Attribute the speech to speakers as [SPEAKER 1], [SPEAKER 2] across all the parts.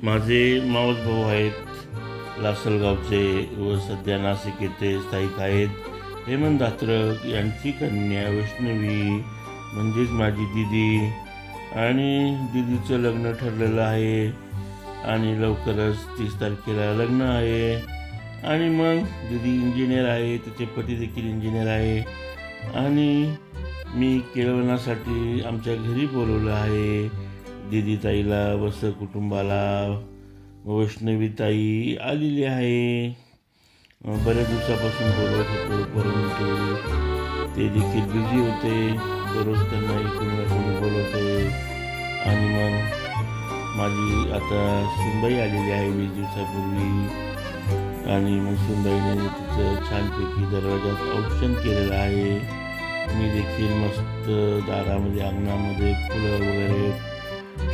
[SPEAKER 1] माझे मावस भाऊ आहेत लासलगावचे व सध्या नाशिक येथे स्थायिक आहेत. हेमंत धात्रक यांची कन्या वैष्णवी म्हणजेच माझी दिदी आणि दिदीचं लग्न ठरलेलं आहे. आणि लवकरच तीस तारखेला लग्न आहे. आणि मग दिदी इंजिनियर आहे तिचे पती देखील इंजिनियर आहे. आणि मी केळवणासाठी आमच्या घरी बोलवलं आहे. दिदीताईला ताईला कुटुंबाला वैष्णवी ताई आलेली आहे. बऱ्याच दिवसापासून बोलवत होतो परंतु ते देखील बिझी होते. दररोज त्यांना कोणी ना कोणी बोलवते. आणि मग माझी आता सुनबाई आलेली आहे वीस दिवसापूर्वी. आणि मग सुनबाईने तिचं छानपैकी दरवाजात औक्षण केलेलं आहे. मी देखील मस्त दारामध्ये अंगणामध्ये फुलं वगैरे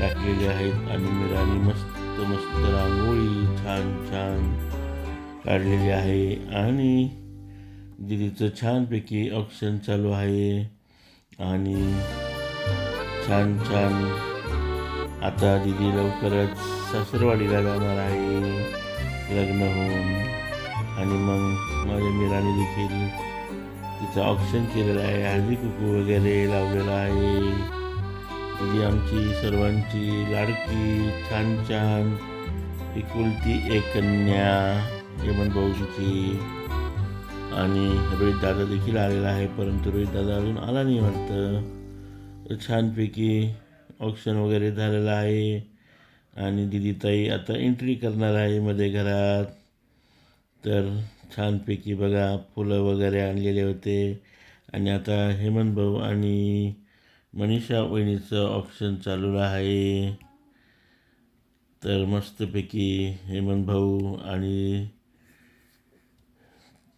[SPEAKER 1] टाकलेले आहेत आणि मिराने मस्त मस्त रांगोळी छान छान काढलेली आहे. आणि दिदीचं छानपैकी ऑप्शन चालू आहे. आणि छान छान आता दिदी लवकरच सासरवाडीला जाणार आहे. लग्न होऊन. आणि मग माझ्या मिराने देखील तिचं ऑप्शन केलेलं आहे. हळदी कुकू वगैरे लावलेलं आहे. जी आमची सर्वांची लाडकी छान छान एकुलती एक कन्या हेमंत भाऊजीची. आणि रोहित दादा देखील आलेला आहे परंतु रोहित दादा अजून आला नाही वाटतं. छानपैकी ऑप्शन वगैरे झालेलं आहे. आणि दिदीताई आता एंट्री करणार आहे मध्ये घरात. तर छानपैकी बघा फुलं वगैरे आणलेले होते. आणि आता हेमंत भाऊ आणि मनीषा वहिनीचं ऑप्शन चालू आहे. तर मस्तपैकी हेमंत भाऊ आणि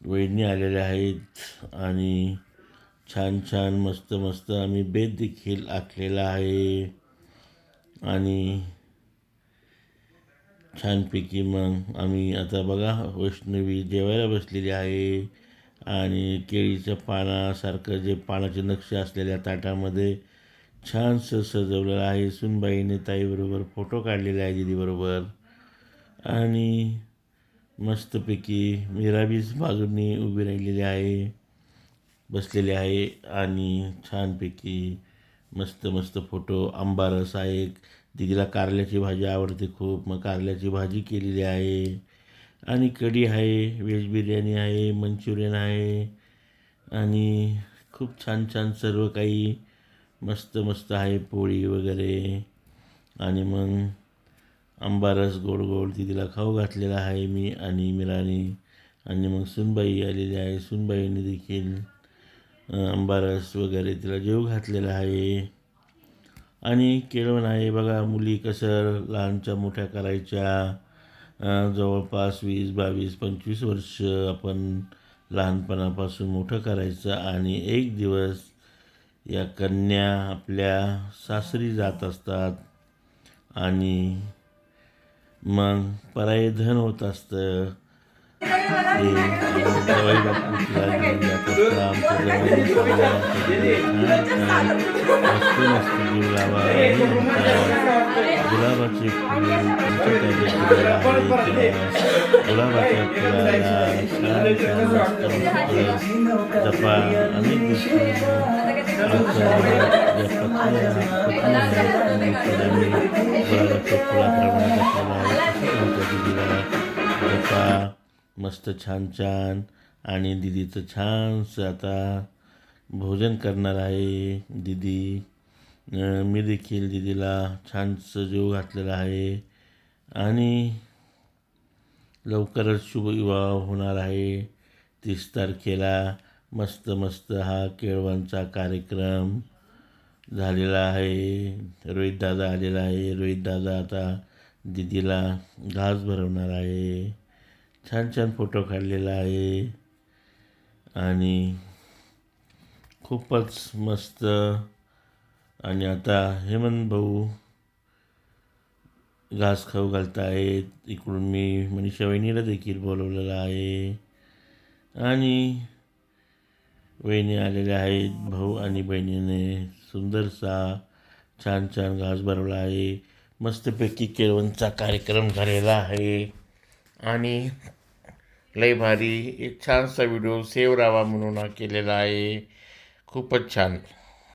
[SPEAKER 1] वहिनी आलेल्या आहेत आणि छान छान मस्त मस्त आम्ही बेत देखील आखलेला आहे. आणि छानपैकी मग आम्ही आता बघा वैष्णवी जेवायला बसलेली आहे. आणि केळीच्या पानासारखं जे पानाचे नक्षी असलेल्या ताटामध्ये छानसं सजवलेलं आहे. सुनबाईने ताईबरोबर फोटो काढलेले आहे दिदीबरोबर. आणि मस्तपैकी मीराबीच बाजूंनी उभी राहिलेली आहे बसलेली आहे आणि छानपैकी मस्त मस्त फोटो. आंबारस आहे. दिदीला कारल्याची भाजी आवडते खूप. मग कारल्याची भाजी केलेली आहे. आणि कढी आहे व्हेज बिर्याणी आहे मंचुरियन आहे. आणि खूप छान छान सर्व काही मस्त मस्त आहे पोळी वगैरे. आणि मग आंबारस गोड गोड तिला खाऊ घातलेला आहे मी आणि मिरानी आणि मग सुनबाई आलेली आहे सुनबाईने देखील आंबारस वगैरे तिला जेव घातलेला आहे. आणि केळवण आहे बघा मुली कसं लहानच्या मोठ्या करायच्या. जवळपास वीस बावीस पंचवीस वर्ष आपण लहानपणापासून मोठं करायचं आणि एक दिवस या कन्या आपल्या सासरी जात असतात आणि मग परायधन होत असतं. ते जवाई बापूला घेऊन जात असतं आमच्या जवळ सगळ्या जीव लावा आणि म्हणतात गुलाबाचे फूल तुमच्या ताब्यात दिलेलं आहे तेव्हा गुलाबाच्या फुलाला छान छान मस्त अनेक गोष्टी आमच्या ज्या मस्त छान छान आणि दिदीचं छानसं आता भोजन करणार आहे दिदी मी देखील दिदीला छानसं जेव घातलेला आहे. आणि लवकरच शुभविवाह होणार आहे. तीस तारखेला मस्त मस्त हा केळवांचा कार्यक्रम झालेला आहे. रोहित दादा आलेला आहे. रोहित दादा आता दिदीला घास भरवणार आहे. छान छान फोटो काढलेला आहे. आणि खूपच मस्त आणि आता हेमंत भाऊ घास खाऊ घालत आहेत इकडून मी मनीषा वहिनीला देखील बोलवलेलं आहे. आणि वहिनी आलेल्या आहेत. भाऊ आणि बहिणीने सुंदरसा छान छान घास भरवला आहे. मस्तपैकी केळवणचा कार्यक्रम झालेला आहे. आणि लय भारी एक छानसा व्हिडिओ सेव राहावा म्हणून हा केलेला आहे. खूपच छान.